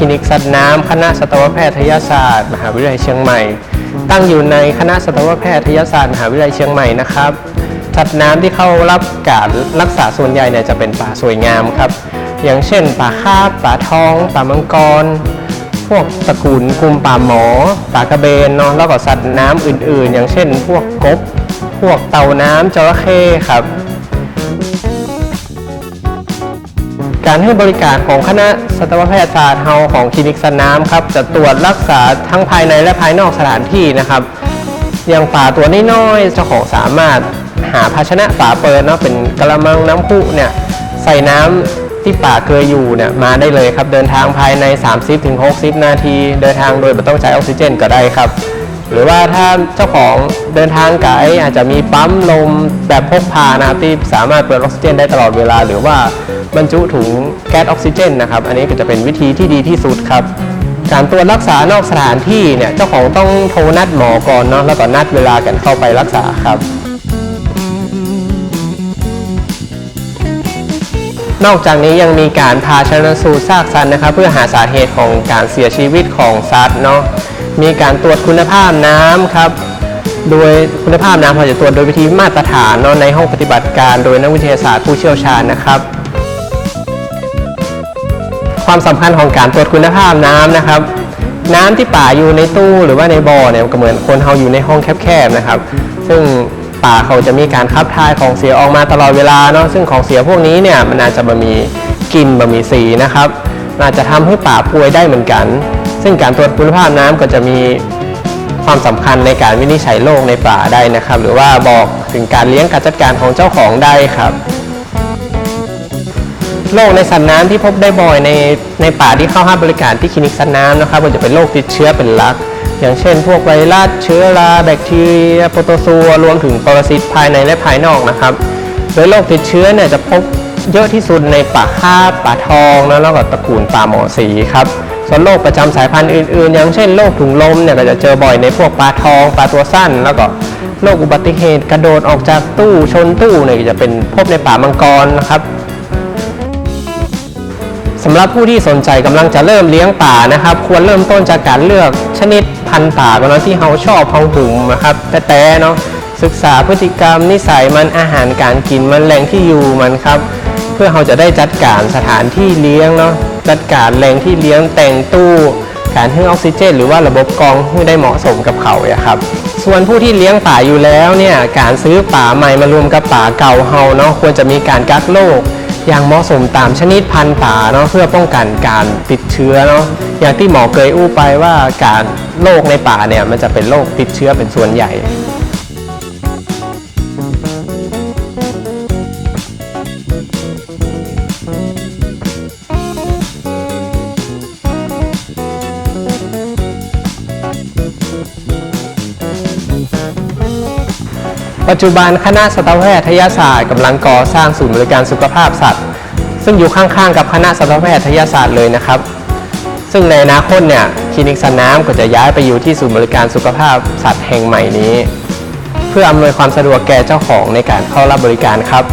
คลินิกสัตว์น้ำคณะสัตวแพทยศาสตร์ มหาวิทยาลัยเชียงใหม่ ตั้งอยู่ในคณะสัตวแพทยศาสตร์มหาวิทยาลัยเชียงใหม่นะครับสัตว์น้ำที่เข้ารับการรักษาส่วนใหญ่เนี่ยจะเป็นป่าสวยงามครับ อย่างเช่น ป่าคาบป่าทองป่ามังกร พวกตระกูลกลุ่มป่าหมอป่ากระเบนเนาะแล้วก็สัตว์น้ำอื่น ๆ อย่างเช่น พวกกบพวกเต่าน้ำจระเข้ครับ การให้บริการของคณะสัตวแพทยศาสตร์เฮาของคลินิกสน้ำครับจะตรวจรักษาทั้งภายในและภายนอกสถานที่นะครับอย่างป่าตัวน้อยๆเจ้าของสามารถหาภาชนะฝาเปิดเนาะเป็นกระมังน้ำพุเนี่ยใส่น้ำที่ป่าเคยอยู่เนี่ยมาได้เลยครับ เดินทางภายใน 30-60 นาที เดินทางโดยไม่ต้องใช้ออกซิเจนก็ได้ครับ หรือว่าถ้าเจ้าของเดินทางไกลอาจจะมีปั๊มลมแบบพกพานะครับที่สามารถเปิดออกซิเจนได้ตลอดเวลา หรือว่าบรรจุถุงแก๊สออกซิเจนนะครับอันนี้ก็จะเป็นวิธีที่ดีที่สุดครับการตรวจรักษานอกสถานที่เนี่ยเจ้าของต้องโทรนัดหมอก่อนเนาะแล้วก็นัดเวลากันเข้าไปรักษาครับ นอกจากนี้ยังมีการพาชนสูตรซากสัตว์นะครับ เพื่อหาสาเหตุของการเสียชีวิตของสัตว์เนาะ มีการตรวจคุณภาพน้ำครับ โดยคุณภาพน้ำเราจะตรวจโดยวิธีมาตรฐานเนาะในห้องปฏิบัติการ โดยนักวิทยาศาสตร์ผู้เชี่ยวชาญนะครับ ความสำคัญของการตรวจคุณภาพน้ำนะครับ น้ำที่ป่าอยู่ในตู้หรือว่าในบ่อเนี่ยก็เหมือนคนเราอยู่ในห้องแคบๆนะครับ ซึ่งป่าเขาจะมีการขับถ่ายของเสียออกมาตลอดเวลาเนาะซึ่งของเสียพวกนี้เนี่ยมันอาจจะบะมีกลิ่นบะมีสีนะครับอาจจะทำให้ป่าป่วยได้เหมือนกัน ซึ่งการตรวจคุณภาพน้ำก็จะมีความสำคัญในการวินิจฉัยโรคในป่าได้นะครับ หรือว่าบอกถึงการเลี้ยงการจัดการของเจ้าของได้ครับโรคในสัตว์น้ำที่พบได้บ่อยในในป่าที่เข้าให้บริการที่คลินิกสัตว์น้ำนะครับก็จะเป็นโรคติดเชื้อเป็นหลัก อย่างเช่น พวกไวรัสเชื้อราแบคทีเรียโปรโตซัวรวมถึงปรสิตภายในและภายนอกนะครับ โดยโรคติดเชื้อเนี่ยจะพบเยอะที่สุดในป่าคาบป่าทองนะแล้วก็ตระกูลป่าหมอสีครับ ส่วนโรคประจำสายพันธุ์อื่นๆ อย่างเช่นโรคถุงลมเนี่ยก็จะเจอบ่อยในพวกปลาทองปลาตัวสั้น แล้วก็โรคอุบัติเหตุกระโดดออกจากตู้ชนตู้เนี่ยจะเป็นพบในป่ามังกรนะครับสำหรับผู้ที่สนใจกำลังจะเริ่มเลี้ยงป่านะครับ ควรเริ่มต้นจากการเลือกชนิดพันธุ์ป่าก่อนนาะที่เราชอบเราหุงนะครับแต่แต่เนาะศึกษาพฤติกรรมนิสัยมันอาหารการกินมันแหล่งที่อยู่มันครับ เพื่อเราจะได้จัดการสถานที่เลี้ยงเนาะ จัดการแหล่งที่เลี้ยงแต่งตู้การให้ออกซิเจน หรือว่าระบบกรองให้ได้เหมาะสมกับเขาครับ ส่วนผู้ที่เลี้ยงป่าอยู่แล้วเนี่ยการซื้อป่าใหม่มารวมกับป่าเก่าเฮาเนาะควรจะมีการกักโรคอย่างเหมาะสมตามชนิดพันธุ์ป่าเนาะเพื่อป้องกันการติดเชื้อเนาะอย่างที่หมอเคยอู้ไปว่าการโรคในป่าเนี่ยมันจะเป็นโรคติดเชื้อเป็นส่วนใหญ่ ปัจจุบันคณะสัตวแพทยศาสตร์กำลังก่อสร้างศูนย์บริการสุขภาพสัตว์ ซึ่งอยู่ข้างๆกับคณะสัตวแพทยศาสตร์เลยนะครับ ซึ่งในอนาคตเนี่ยคลินิกสัตว์น้ำก็จะย้ายไปอยู่ที่ศูนย์บริการสุขภาพสัตว์แห่งใหม่นี้ เพื่ออำนวยความสะดวกแก่เจ้าของในการเข้ารับบริการครับ